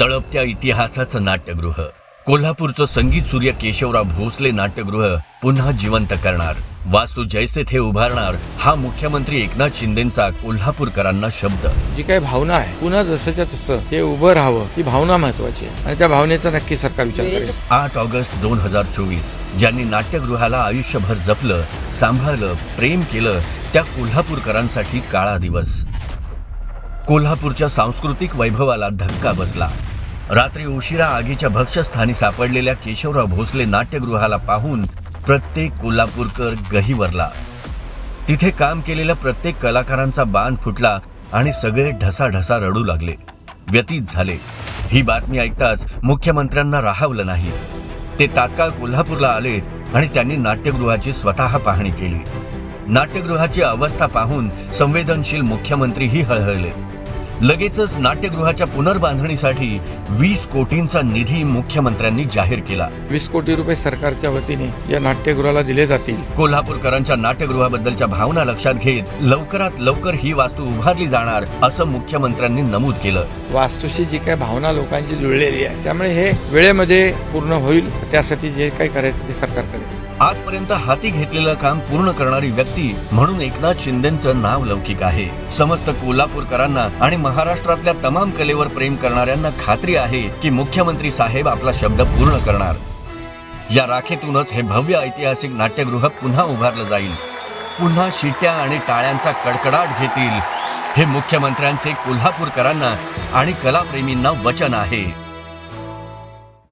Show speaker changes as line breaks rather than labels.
तळपत्या इतिहासाचं नाट्यगृह. कोल्हापूरचं संगीत सूर्य केशवराव भोसले नाट्यगृह पुन्हा जिवंत करणार. वास्तू जैसे थे उभारणार हा मुख्यमंत्री एकनाथ शिंदेचा कोल्हापूरकरांना शब्द.
जी काही भावना आहे पुन्हा जसंच्या तसं हे उभं राहावं ही भावना महत्वाची आहे. आणि त्या भावनेचा नक्की सरकार विचार करेल.
आठ ऑगस्ट दोन हजार चोवीस ज्यांनी नाट्यगृहाला आयुष्यभर जपलं सांभाळलं प्रेम केलं त्या कोल्हापूरकरांसाठी काळा दिवस. कोल्हापूरच्या सांस्कृतिक वैभवाला धक्का बसला. रात्री उशिरा आगीच्या भक्षस्थानी सापडलेल्या केशवराव भोसले नाट्यगृहाला पाहून प्रत्येक कोल्हापूरकर गहिवरला. तिथे काम केलेल्या प्रत्येक कलाकारांचा बाण फुटला आणि सगळे ढसाढसा रडू लागले. व्यतीत झाले. ही बातमी ऐकताच मुख्यमंत्र्यांना राहावलं नाही. ते तात्काळ कोल्हापूरला आले आणि त्यांनी नाट्यगृहाची स्वतः पाहणी केली. नाट्यगृहाची अवस्था पाहून संवेदनशील मुख्यमंत्रीही हळहळले. लगेचच नाट्यगृहाच्या पुनर्बांधणीसाठी वीस कोटींचा निधी मुख्यमंत्र्यांनी जाहीर केला.
वीस कोटी रुपये सरकारच्या वतीने या नाट्यगृहाला दिले जातील.
कोल्हापूरकरांच्या नाट्यगृहाबद्दलच्या भावना लक्षात घेत लवकरात लवकर ही वास्तू उभारली जाणार असं मुख्यमंत्र्यांनी नमूद केलं.
वास्तूशी जी काही भावना लोकांची जुळलेली आहे त्यामुळे हे वेळेमध्ये पूर्ण होईल. त्यासाठी जे काही करायचं ते सरकार करेल
आजपर्यंत हाती घेतलेलं काम पूर्ण करणारी व्यक्ती म्हणून एकनाथ शिंदेचं नाव लौकिक आहे. समस्त कोल्हापूरकरांना आणि महाराष्ट्रातल्या तमाम कलेवर प्रेम करणाऱ्यांना खात्री आहे की मुख्यमंत्री साहेब आपला शब्द पूर्ण करणार. या राखेतूनच हे भव्य ऐतिहासिक नाट्यगृह पुन्हा उभारलं जाईल. पुन्हा शिट्या आणि टाळ्यांचा कडकडाट घेतील. हे मुख्यमंत्र्यांचे कोल्हापूरकरांना आणि कलाप्रेमींना वचन आहे.